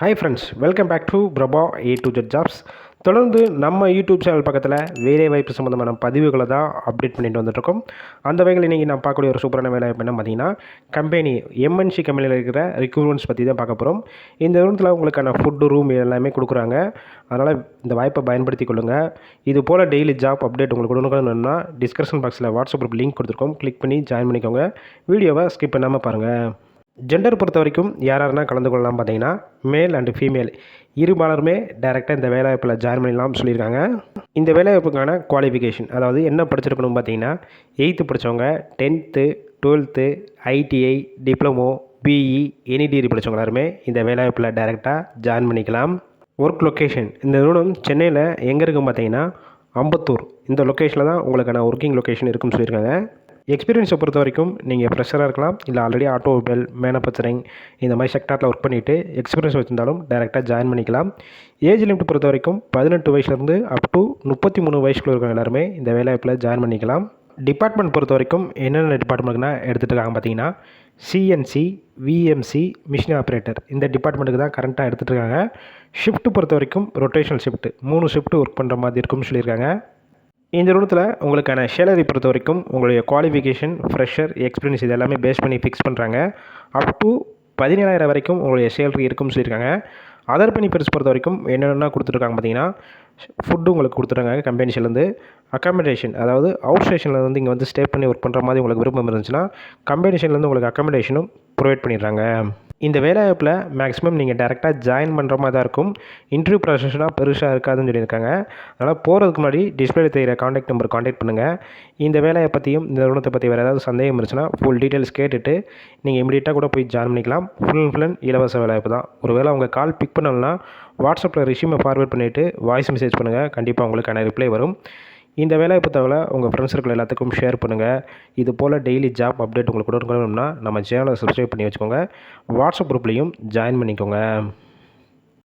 Hi friends welcome back to Prabha A to Z jobs தொடர்ந்து நம்ம YouTube channel பக்கத்தில் வேலை வாய்ப்பு சம்மந்தமான பதிவுகளை தான் அப்டேட் பண்ணிட்டு வந்துட்டுருக்கோம். அந்த வகையில் இன்றைக்கி நான் பார்க்கக்கூடிய ஒரு சூப்பரான வேலை வாய்ப்பு என்ன பார்த்தீங்கன்னா கம்பெனி எம்என்சி கம்பெனியில் இருக்கிற ரெக்ரூட்மெண்ட்ஸ் பற்றி தான் பார்க்க போகிறோம் இந்த ரூமத்தில் உங்களுக்கான ஃபுட்டு ரூம் எல்லாமே கொடுக்குறாங்க. அதனால் இந்த வாய்ப்பை பயன்படுத்தி கொள்ளுங்கள் இது போல் டெய்லி ஜாப் அப்டேட் உங்களுக்கு கொடுக்கணும்னா டிஸ்கிரிப்ஷன் பாக்ஸில் வாட்ஸ்அப் குரூப் லிங்க் கொடுத்துருக்கோம். கிளிக் பண்ணி ஜாயின் பண்ணிக்கோங்க. வீடியோவை ஸ்கிப் பண்ணாமல் பாருங்கள் ஜெண்டர் பொறுத்த வரைக்கும் யார் யாருன்னா கலந்து கொள்ளலாம் பார்த்தீங்கன்னா மேல் அண்டு ஃபீமேல் இருபாலருமே டைரெக்டாக இந்த வேலைவாய்ப்பில் ஜாயின் பண்ணிடலாம்னு சொல்லியிருக்காங்க. இந்த வேலைவாய்ப்புக்கான குவாலிஃபிகேஷன் அதாவது என்ன படிச்சிருக்கணும் பார்த்தீங்கன்னா எயித்து படித்தவங்க tenth twelfth ITI diploma BE any degree படித்தவங்க எல்லாருமே இந்த வேலைவாய்ப்பில் டைரெக்டாக ஜாயின் பண்ணிக்கலாம். ஒர்க் லொக்கேஷன் இந்த நிறுவனம் சென்னையில் எங்கே இருக்கும் பார்த்தீங்கன்னா அம்பத்தூர். இந்த லொக்கேஷனில் தான் உங்களுக்கான ஒர்க்கிங் லொக்கேஷன் இருக்குன்னு சொல்லியிருக்காங்க. எக்ஸ்பீரியன்ஸை பொறுத்த வரைக்கும் நீங்கள் ஃப்ரெஷராக இருக்கலாம். இல்லை ஆல்ரெடி ஆட்டோமொபைல் மேனுஃபேக்சரிங் இந்த மாதிரி செக்டாரில் ஒர்க் பண்ணிவிட்டு எக்ஸ்பீரியன்ஸ் வச்சிருந்தாலும் டேரெக்டாக ஜாயின் பண்ணிக்கலாம். ஏஜ் லிமிட் பொறுத்த வரைக்கும் பதினெட்டு வயசுலேருந்து அப் டு முப்பத்தி மூணு வயசுக்குள்ள இருக்கிற எல்லாருமே இந்த வேலைவாய்ப்பில் ஜாயின் பண்ணிக்கலாம். டிபார்ட்மெண்ட் பொறுத்த வரைக்கும் என்னென்ன டிபார்ட்மெண்ட்னா எடுத்துகிட்டு இருக்காங்க பார்த்தீங்கன்னா சிஎன்சி விஎம்சி மிஷின் ஆப்ரேட்டர் இந்த டிபார்ட்மெண்ட்டுக்கு தான் கரண்ட்டாக எடுத்துகிட்டு இருக்காங்க. ஷிஃப்ட்டு பொறுத்த வரைக்கும் ரொட்டேஷனல் ஷிஃப்ட்டு மூணு ஷிஃப்ட்டு ஒர்க் பண்ணுற மாதிரி இருக்கும்னு சொல்லியிருக்காங்க. இந்த நிறுவனத்தில் உங்களுக்கான சேலரி பொறுத்த வரைக்கும் உங்களுடைய குவாலிஃபிகேஷன் ஃப்ரெஷர் எக்ஸ்பீரியன்ஸ் இது எல்லாமே பேஸ் பண்ணி ஃபிக்ஸ் பண்ணுறாங்க அப் டு பதினேழாயிரம் வரைக்கும் உங்களுடைய சேலரி இருக்கும்னு சொல்லியிருக்காங்க. அதர் பெனிஃபிட்ஸ் பொறுத்த வரைக்கும் என்னென்ன கொடுத்துருக்காங்க பார்த்தீங்கன்னா ஃபுட்டு உங்களுக்கு கொடுத்துருக்காங்க கம்பெனிஸ்லேருந்து அக்காமடேஷன் அதாவது அவுட் ஸ்டேஷனில் வந்து இங்கே வந்து ஸ்டே பண்ணி ஒர்க் பண்ணுற மாதிரி உங்களுக்கு விருப்பம் இருந்துச்சுன்னா கம்பெனிஷன்லேருந்து உங்களுக்கு அக்காமடேஷனும் ப்ரொவைட் பண்ணிடுறாங்க. இந்த வேலைவாய்ப்பில் மேக்ஸிமம் நீங்கள் டேரெக்டாக ஜாயின் பண்ணுற மாதிரி தான் இருக்கும். இன்டர்வியூ ப்ராசஸ்லாம் பெருசாக இருக்காதுன்னு சொல்லியிருக்காங்க. அதனால் போகிறதுக்கு முன்னாடி டிஸ்பிளே தெரியுற காண்டாக்ட் நம்பர் காண்டாக்ட் பண்ணுங்கள் இந்த வேலையை பற்றியும் இந்த நிறுவனத்தை பற்றி வேறு ஏதாவது சந்தேகம் இருந்துச்சுன்னா ஃபுல் டீட்டெயில்ஸ் கேட்டுட்டு நீங்கள் இமீடியட்டாக கூட போய் ஜாயின் பண்ணிக்கலாம். ஃபுல் அண்ட் ஃபுல் அண்ட் இலவச வேலைவாய்ப்பு தான். ஒருவேளை அவங்க கால் பிக் பண்ணலன்னா வாட்ஸ்அப்பில் ரிஷ்யூமை ஃபார்வேர்ட் பண்ணிவிட்டு வாய்ஸ் மெசேஜ் பண்ணுங்கள் கண்டிப்பாக உங்களுக்கான ரிப்ளை வரும். இந்த வேலை புத்தகங்களை உங்கள் ஃப்ரெண்ட்ஸ் சர்க்கிள் எல்லாத்துக்கும் ஷேர் பண்ணுங்கள் இது போல் டெய்லி ஜாப் அப்டேட் உங்களுக்கு கொடுக்கணும்னா நம்ம சேனலை சப்ஸ்கிரைப் பண்ணி வச்சுக்கோங்க. வாட்ஸ்அப் குரூப்லேயும் ஜாயின் பண்ணிக்கோங்க.